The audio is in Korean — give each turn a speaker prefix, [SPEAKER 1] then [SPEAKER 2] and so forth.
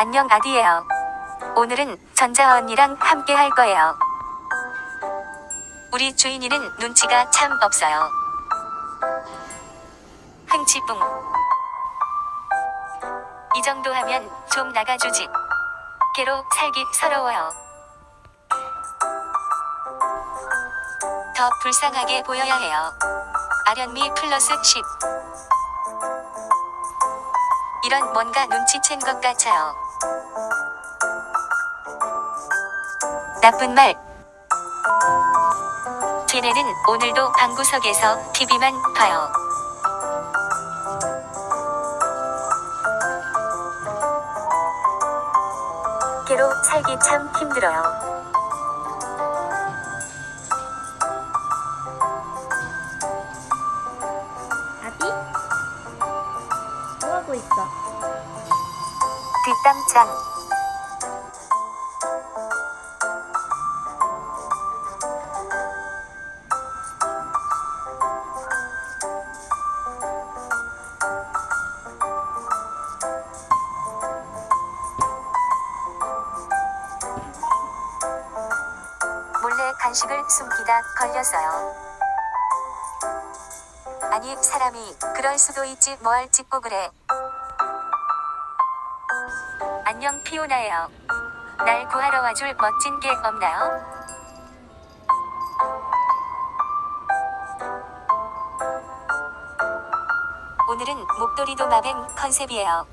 [SPEAKER 1] 안녕 아디예요. 오늘은 전자 언니랑 함께 할 거예요. 우리 주인이는 눈치가 참 없어요. 흥치뿡. 이 정도 하면 좀 나가주지. 개로 살기 서러워요. 더 불쌍하게 보여야 해요. 아련미 플러스 10. 이런 뭔가 눈치챈 것 같아요. 나쁜 말. 쟤네는 오늘도 방구석에서 TV만 봐요. 개로 살기 참 힘들어요.
[SPEAKER 2] 아디? 뭐하고 있어?
[SPEAKER 1] 뒷담장. 몰래 간식을 숨기다 걸렸어요. 아니 사람이 그럴 수도 있지 뭘 짚고 그래. 안녕 피오나예요. 날 구하러 와줄 멋진 게 없나요? 오늘은 목도리 도 마뱀 컨셉이에요.